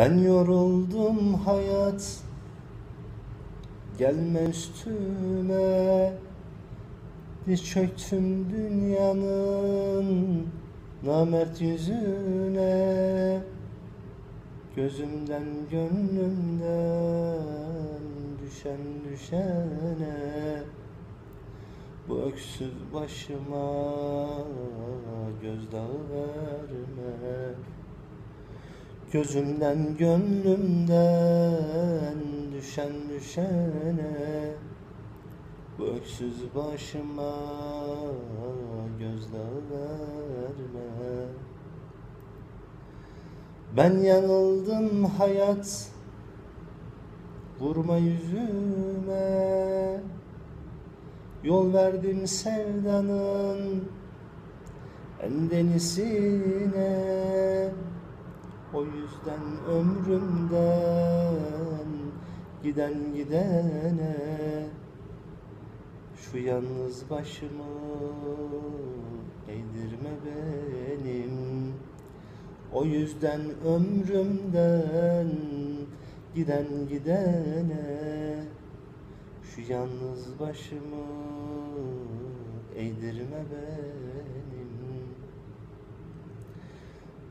Ben yoruldum hayat. Gelme üstüme. Diz çöktüm dünyanın Namert yüzüne. Gözümden gönlümden Düşen düşene. Bu öksüz başıma Gözdağı verme Gözümden gönlümden düşen düşene Bu öksüz başıma gözdağı verme. Ben yanıldım hayat Vurma yüzüme. Yol verdim sevdanın en denisine o yüzden ömrümden giden gidene şu yalnız başımı eğdirme benim. O yüzden ömrümden giden gidene şu yalnız başımı eğdirme benim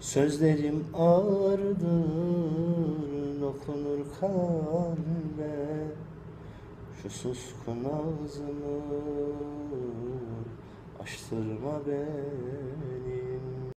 Sözlerim ağırdır, okunur kalbe. Şu suskun ağzımı açtırma beni